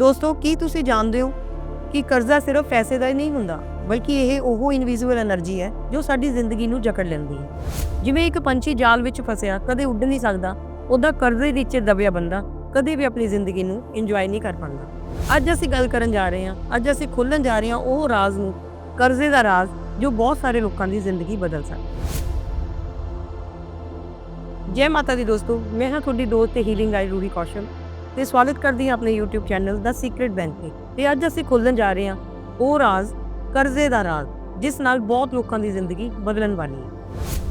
ਦੋਸਤੋ, ਕੀ ਤੁਸੀਂ ਜਾਣਦੇ ਹੋ ਕਿ ਕਰਜ਼ਾ ਸਿਰਫ ਪੈਸੇ ਦਾ ਹੀ ਨਹੀਂ ਹੁੰਦਾ, ਬਲਕਿ ਇਹ ਉਹ ਇਨਵਿਜ਼ੀਬਲ એનર્ਜੀ ਹੈ ਜੋ ਸਾਡੀ ਜ਼ਿੰਦਗੀ ਨੂੰ ਜਕੜ ਲੈਂਦੀ ਹੈ। ਜਿਵੇਂ ਇੱਕ ਪੰਛੀ ਜਾਲ ਵਿੱਚ ਫਸਿਆ, ਕਦੇ ਉੱਡ ਨਹੀਂ ਸਕਦਾ, ਉਹਦਾ ਕਰਜ਼ੇ ਵਿੱਚ ਦਬਿਆ ਬੰਦਾ ਕਦੇ ਵੀ ਆਪਣੀ ਜ਼ਿੰਦਗੀ ਨੂੰ ਇੰਜੋਏ ਨਹੀਂ ਕਰ ਪਾਉਂਦਾ। ਅੱਜ ਅਸੀਂ ਗੱਲ ਕਰਨ ਜਾ ਰਹੇ ਹਾਂ, ਅੱਜ ਅਸੀਂ ਖੋਲਣ ਜਾ ਰਹੇ ਹਾਂ ਉਹ ਰਾਜ਼ ਨੂੰ, ਕਰਜ਼ੇ ਦਾ ਰਾਜ਼ ਜੋ ਬਹੁਤ ਸਾਰੇ ਲੋਕਾਂ ਦੀ ਜ਼ਿੰਦਗੀ ਬਦਲ ਸਕਦਾ ਜੈ ਮਾਤਾ ਦੀ ਦੋਸਤੋ, ਮੈਂ ਹਾਂ ਤੁਹਾਡੀ ਦੋਸਤ ਤੇ ਹੀਲਿੰਗ ਆਈ ਰੂਹੀ ਕੌਸ਼ਲ। ਤੇ ਸਵਾਗਤ ਕਰਦੀ ਹਾਂ ਆਪਣੇ YouTube ਚੈਨਲ ਦਾ ਸੀਕ੍ਰੀਟ ਬੈਂਕਿੰਗ ਤੇ। ਅੱਜ ਅਸੀਂ ਖੋਲਣ ਜਾ ਰਹੇ ਹਾਂ ਉਹ ਰਾਜ਼, ਕਰਜ਼ੇ ਦਾ ਰਾਜ਼, ਜਿਸ ਨਾਲ ਬਹੁਤ ਲੋਕਾਂ ਦੀ ਜ਼ਿੰਦਗੀ ਬਦਲਣ ਵਾਲੀ ਹੈ।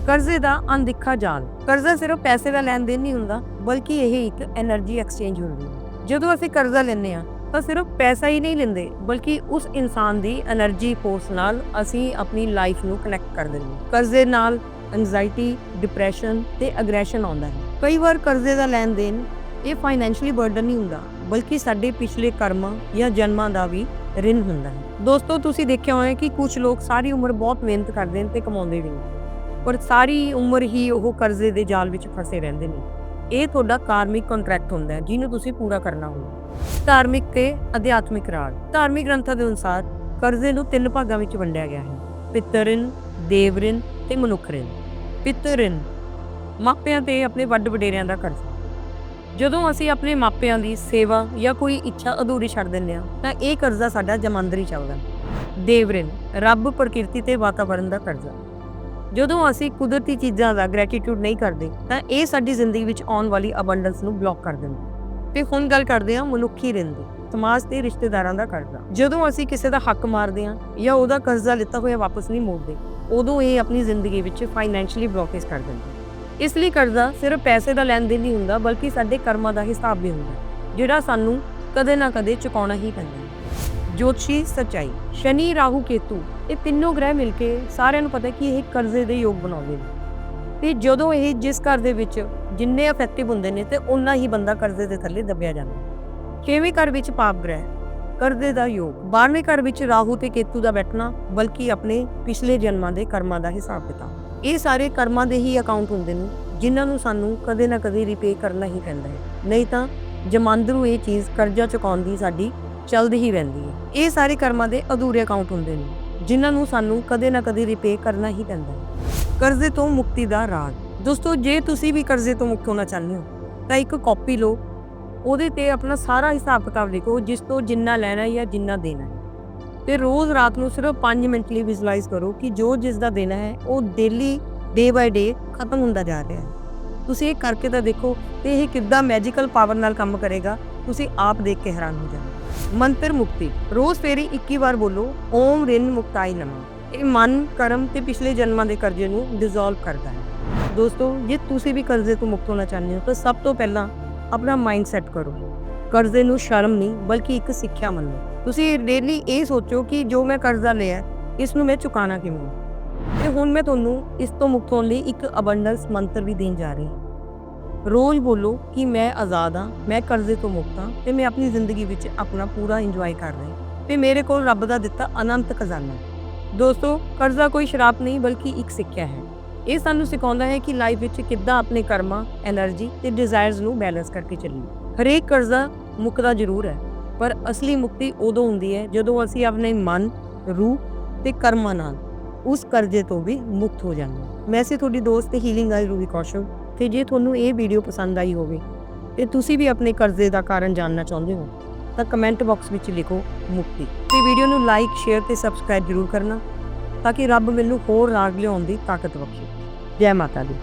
ਕਰਜ਼ੇ ਦਾ ਅਣਦਿੱਖਾ ਜਾਲ। ਕਰਜ਼ਾ ਸਿਰਫ ਪੈਸੇ ਦਾ ਲੈਣ ਦੇਣ ਨਹੀਂ ਹੁੰਦਾ, ਬਲਕਿ ਇਹ ਇੱਕ એનર્ਜੀ ਐਕਸਚੇਂਜ ਹੁੰਦੀ ਹੈ। ਜਦੋਂ ਅਸੀਂ ਕਰਜ਼ਾ ਲੈਂਦੇ ਹਾਂ, ਤਾਂ ਸਿਰਫ ਪੈਸਾ ਹੀ ਨਹੀਂ ਲੈਂਦੇ, ਬਲਕਿ ਉਸ ਇਨਸਾਨ ਦੀ એનર્ਜੀ ਫੋਰਸ ਨਾਲ ਅਸੀਂ ਆਪਣੀ ਲਾਈਫ ਨੂੰ ਕਨੈਕਟ ਕਰ ਦਿੰਦੇ ਹਾਂ। ਕਰਜ਼ੇ ਨਾਲ ਐਂਗਜ਼ਾਇਟੀ ਡਿਪਰੈਸ਼ਨ ਤੇ ਅਗਰੈਸ਼ਨ ਆਉਂਦਾ ਹੈ। ਕਈ ਵਾਰ ਕਰਜ਼ੇ ਦਾ ਲੈਣ ਦੇਣ ਇਹ ਫਾਈਨੈਂਸ਼ੀਅਲੀ ਬਰਡਨ ਨਹੀਂ ਹੁੰਦਾ, ਬਲਕਿ ਸਾਡੇ ਪਿਛਲੇ ਕਰਮਾਂ ਜਾਂ ਜਨਮਾਂ ਦਾ ਵੀ ਰਿਣ ਹੁੰਦਾ ਹੈ। ਦੋਸਤੋ, ਤੁਸੀਂ ਦੇਖਿਆ ਹੋਇਆ ਕਿ ਕੁਝ ਲੋਕ ਸਾਰੀ ਉਮਰ ਬਹੁਤ ਮਿਹਨਤ ਕਰਦੇ ਨੇ ਤੇ ਕਮਾਉਂਦੇ ਵੀ ਨੇ, ਪਰ ਸਾਰੀ ਉਮਰ ਹੀ ਉਹ ਕਰਜ਼ੇ ਦੇ ਜਾਲ ਵਿੱਚ ਫਸੇ ਰਹਿੰਦੇ ਨੇ। ਇਹ ਤੁਹਾਡਾ ਕਾਰਮਿਕ ਕੰਟਰੈਕਟ ਹੁੰਦਾ ਹੈ, ਜਿਹਨੂੰ ਤੁਸੀਂ ਪੂਰਾ ਕਰਨਾ ਹੁੰਦਾ ਧਾਰਮਿਕ ਤੇ ਅਧਿਆਤਮਿਕ ਰਾਜ ਧਾਰਮਿਕ ਗ੍ਰੰਥਾਂ ਦੇ ਅਨੁਸਾਰ ਕਰਜ਼ੇ ਨੂੰ ਤਿੰਨ ਭਾਗਾਂ ਵਿੱਚ ਵੰਡਿਆ ਗਿਆ ਹੈ ਪਿਤਰ ਰਿਣ ਦੇਵ ਰਿਣ ਤੇ ਮਨੁੱਖ ਰਿਣ ਪਿਤਰ ਮਾਪਿਆਂ ਤੇ ਆਪਣੇ ਵੱਡ ਵਡੇਰਿਆਂ ਦਾ ਕਰਜ਼ਾ। ਜਦੋਂ ਅਸੀਂ ਆਪਣੇ ਮਾਪਿਆਂ ਦੀ ਸੇਵਾ ਜਾਂ ਕੋਈ ਇੱਛਾ ਅਧੂਰੀ ਛੱਡ ਦਿੰਦੇ ਹਾਂ, ਤਾਂ ਇਹ ਕਰਜ਼ਾ ਸਾਡਾ ਜਮਾਂਦਰੀ ਚੱਲਦਾ। ਹੈ। ਰੱਬ ਪ੍ਰਕਿਰਤੀ ਤੇ ਵਾਤਾਵਰਣ ਦਾ ਕਰਜ਼ਾ। ਜਦੋਂ ਅਸੀਂ ਕੁਦਰਤੀ ਚੀਜ਼ਾਂ ਦਾ ਗ੍ਰੈਟੀਟਿਊਡ ਨਹੀਂ ਕਰਦੇ, ਤਾਂ ਇਹ ਸਾਡੀ ਜ਼ਿੰਦਗੀ ਵਿੱਚ ਆਉਣ ਵਾਲੀ ਅਬੰਡੈਂਸ ਨੂੰ ਬਲੌਕ ਕਰ ਦਿੰਦਾ। ਤੇ ਹੁਣ ਗੱਲ ਕਰਦੇ ਹਾਂ ਮਨੁੱਖੀ ਰਿਣ ਦੀ, ਸਮਾਜ ਤੇ ਰਿਸ਼ਤੇਦਾਰਾਂ ਦਾ ਕਰਜ਼ਾ। ਜਦੋਂ ਅਸੀਂ ਕਿਸੇ ਦਾ ਹੱਕ ਮਾਰਦੇ ਹਾਂ ਜਾਂ ਉਹਦਾ ਕਰਜ਼ਾ ਲਿੱਤਾ ਹੋਇਆ ਵਾਪਸ ਨਹੀਂ ਮੋੜਦੇ, ਉਦੋਂ ਇਹ ਆਪਣੀ ਜ਼ਿੰਦਗੀ ਵਿੱਚ ਫਾਈਨੈਂਸ਼ੀਅਲੀ ਬਲੌਕੇਜ ਕਰ ਦਿੰਦੇ। ਇਸ ਲਈ ਕਰਜ਼ਾ ਸਿਰਫ ਪੈਸੇ ਦਾ ਲੈਣ ਦੇਣ ਨਹੀਂ ਹੁੰਦਾ, ਬਲਕਿ ਸਾਡੇ ਕਰਮਾਂ ਦਾ ਹਿਸਾਬ ਵੀ ਹੁੰਦਾ ਜਿਹੜਾ ਸਾਨੂੰ ਕਦੇ ਨਾ ਕਦੇ ਚੁਕਾਉਣਾ ਹੀ ਪੈਂਦਾ ਹੈ। ਜੋਤਸ਼ੀ ਸਚਾਈ, ਸ਼ਨੀ, ਰਾਹੂ, ਕੇਤੂ, ਇਹ ਤਿੰਨੋਂ ਗ੍ਰਹਿ ਮਿਲ ਕੇ ਸਾਰਿਆਂ ਨੂੰ ਪਤਾ ਕਿ ਇਹ ਕਰਜ਼ੇ ਦੇ ਯੋਗ ਬਣਾਉਂਦੇ ਨੇ। ਤੇ ਜਦੋਂ ਇਹ ਜਿਸ ਘਰ ਦੇ ਵਿੱਚ ਜਿੰਨੇ ਇਫੈਕਟਿਵ ਹੁੰਦੇ ਨੇ ਤੇ ਉਨਾ ਹੀ ਬੰਦਾ ਕਰਜ਼ੇ ਦੇ ਥੱਲੇ ਦੱਬਿਆ ਜਾਂਦਾ ਛੇਵੇਂ ਘਰ ਵਿੱਚ ਪਾਪ ਗ੍ਰਹਿ? ਕਰਜ਼ੇ ਦਾ ਯੋਗ, ਬਾਰਵੇਂ ਘਰ ਵਿੱਚ ਰਾਹੂ ਤੇ ਕੇਤੂ ਦਾ ਬੈਠਣਾ, ਬਲਕਿ ਆਪਣੇ ਪਿਛਲੇ ਜਨਮਾਂ ਦੇ ਕਰਮਾਂ ਦਾ ਹਿਸਾਬ ਕਿਤਾਬ ਇਹ ਸਾਰੇ ਕਰਮਾਂ ਦੇ ਹੀ ਅਕਾਊਂਟ ਹੁੰਦੇ ਨੇ, ਜਿਨ੍ਹਾਂ ਨੂੰ ਸਾਨੂੰ ਕਦੇ ਨਾ ਕਦੇ ਰਿਪੇ ਕਰਨਾ ਹੀ ਪੈਂਦਾ ਹੈ। ਨਹੀਂ ਤਾਂ ਜਮਾਂਦਰੂ ਇਹ ਚੀਜ਼ ਕਰਜ਼ਾ ਚੁਕਾਉਣ ਦੀ ਸਾਡੀ ਚੱਲਦੀ ਹੀ ਰਹਿੰਦੀ ਹੈ। ਇਹ ਸਾਰੇ ਕਰਮਾਂ ਦੇ ਅਧੂਰੇ ਅਕਾਊਂਟ ਹੁੰਦੇ ਨੇ, ਜਿਨ੍ਹਾਂ ਨੂੰ ਸਾਨੂੰ ਕਦੇ ਨਾ ਕਦੇ ਰਿਪੇ ਕਰਨਾ ਹੀ ਪੈਂਦਾ ਹੈ। ਕਰਜ਼ੇ ਤੋਂ ਮੁਕਤੀ ਦਾ ਰਾਗ। ਦੋਸਤੋ, ਜੇ ਤੁਸੀਂ ਵੀ ਕਰਜ਼ੇ ਤੋਂ ਮੁਕਤ ਹੋਣਾ ਚਾਹੁੰਦੇ ਹੋ, ਤਾਂ ਇੱਕ ਕਾਪੀ ਲਓ। ਉਹਦੇ ਤੇ ਆਪਣਾ ਸਾਰਾ ਹਿਸਾਬ ਕਿਤਾਬ ਲਿਖੋ, ਜਿਸ ਤੋਂ ਜਿੰਨਾ ਲੈਣਾ ਹੈ ਜਾਂ ਜਿੰਨਾ ਦੇਣਾ ਹੈ। ਤੇ ਰੋਜ਼ ਰਾਤ ਨੂੰ ਸਿਰਫ 5 ਮਿੰਟ ਲਈ ਵਿਜ਼ੂਅਲਾਈਜ਼ ਕਰੋ ਕਿ ਜੋ ਜਿਸ ਦਾ ਦਿਨ ਹੈ, ਉਹ ਡੇਲੀ ਡੇ ਬਾਈ ਡੇ ਖਤਮ ਹੁੰਦਾ ਜਾ ਰਿਹਾ ਹੈ। ਤੁਸੀਂ ਇਹ ਕਰਕੇ ਤਾਂ ਦੇਖੋ ਤੇ ਇਹ ਕਿੱਦਾਂ ਮੈਜੀਕਲ ਪਾਵਰ ਨਾਲ ਕੰਮ ਕਰੇਗਾ, ਤੁਸੀਂ ਆਪ ਦੇਖ ਕੇ ਹੈਰਾਨ ਹੋ ਜਾਓਗੇ। ਮੰਤਰ ਮੁਕਤੀ, ਰੋਜ਼ ਫੇਰੀ 21 ਵਾਰ ਬੋਲੋ, ਓਮ ਰਿਨ ਮੁਕਤਾਈ ਨਮः। ਇਹ ਮਨ, ਕਰਮ ਤੇ ਪਿਛਲੇ ਜਨਮਾਂ ਦੇ ਕਰਜ਼ੇ ਨੂੰ ਡਿਸੋਲਵ ਕਰਦਾ ਹੈ। ਦੋਸਤੋ, ਜੇ ਤੁਸੀਂ ਵੀ ਕਰਜ਼ੇ ਤੋਂ ਮੁਕਤ ਹੋਣਾ ਚਾਹੁੰਦੇ ਹੋ, ਤਾਂ ਸਭ ਤੋਂ ਪਹਿਲਾਂ ਆਪਣਾ ਮਾਈਂਡ ਸੈਟ ਕਰੋ। ਕਰਜ਼ੇ ਨੂੰ ਸ਼ਰਮ ਨਹੀਂ, ਬਲਕਿ ਇੱਕ ਸਿੱਖਿਆ ਮੰਨੋ। ਤੁਸੀਂ ਡੇਲੀ ਇਹ ਸੋਚੋ ਕਿ ਜੋ ਮੈਂ ਕਰਜ਼ਾ ਲਿਆ, ਇਸ ਨੂੰ ਮੈਂ ਚੁਕਾਣਾ ਕਿਵੇਂ? ਤੇ ਹੁਣ ਮੈਂ ਤੁਹਾਨੂੰ ਇਸ ਤੋਂ ਮੁਕਤ ਹੋਣ ਲਈ ਇੱਕ ਅਬੰਡੈਂਸ ਮੰਤਰ ਵੀ ਦੇਣ ਜਾ ਰਹੀ ਰੋਜ਼ ਬੋਲੋ ਕਿ ਮੈਂ ਆਜ਼ਾਦ ਹਾਂ, ਮੈਂ ਕਰਜ਼ੇ ਤੋਂ ਮੁਕਤ ਹਾਂ ਤੇ ਮੈਂ ਆਪਣੀ ਜ਼ਿੰਦਗੀ ਵਿੱਚ ਆਪਣਾ ਪੂਰਾ ਇੰਜੋਏ ਕਰ ਰਹੀ ਹਾਂ। ਤੇ ਮੇਰੇ ਕੋਲ ਰੱਬ ਦਾ ਦਿੱਤਾ ਅਨੰਤ ਖਜ਼ਾਨਾ। ਹੈ ਦੋਸਤੋ, ਕਰਜ਼ਾ ਕੋਈ ਸ਼ਰਾਪ ਨਹੀਂ, ਬਲਕਿ ਇੱਕ ਸਿੱਖਿਆ ਹੈ। ਇਹ ਸਾਨੂੰ ਸਿਖਾਉਂਦਾ ਹੈ ਕਿ ਲਾਈਫ ਵਿੱਚ ਕਿੱਦਾਂ ਆਪਣੇ ਕਰਮਾਂ એનર્ਜੀ ਤੇ ਡਿਜ਼ਾਇਰਸ ਨੂੰ ਬੈਲੈਂਸ ਕਰਕੇ ਚੱਲੀਏ। ਹਰੇਕ ਕਰਜ਼ਾ ਮੁਕਦਾ ਜ਼ਰੂਰ ਹੈ, ਪਰ ਅਸਲੀ ਮੁਕਤੀ ਉਦੋਂ ਹੁੰਦੀ ਹੈ ਜਦੋਂ ਅਸੀਂ ਆਪਣੇ ਮਨ, ਰੂਹ ਤੇ ਕਰਮਾਂ ਨਾਲ ਉਸ ਕਰਜ਼ੇ ਤੋਂ ਵੀ ਮੁਕਤ ਹੋ ਜਾਂਦੇ ਹਾਂ। ਮੈਂ ਸੀ ਤੁਹਾਡੀ ਦੋਸਤ ਤੇ ਹੀਲਿੰਗ ਆਈ ਰੂਹੀ ਕੌਸ਼ਲ, ਤੇ ਜੇ ਤੁਹਾਨੂੰ ਇਹ ਵੀਡੀਓ ਪਸੰਦ ਆਈ ਹੋਵੇ ਤੇ ਤੁਸੀਂ ਵੀ ਆਪਣੇ ਕਰਜ਼ੇ ਦਾ ਕਾਰਨ ਜਾਣਨਾ ਚਾਹੁੰਦੇ ਹੋ, ਤਾਂ ਕਮੈਂਟ ਬਾਕਸ ਵਿੱਚ ਲਿਖੋ ਮੁਕਤੀ। ਤੇ ਵੀਡੀਓ ਨੂੰ ਲਾਈਕ ਸ਼ੇਅਰ ਤੇ ਸਬਸਕ੍ਰਾਈਬ ਜ਼ਰੂਰ ਕਰਨਾ, ਤਾਂ ਕਿ ਰੱਬ ਮੈਨੂੰ ਹੋਰ ਰਾਗ ਲਿਆਉਣ ਦੀ ਤਾਕਤ ਬਖਸ਼ੇ। ਜੈ ਮਾਤਾ ਦੀ।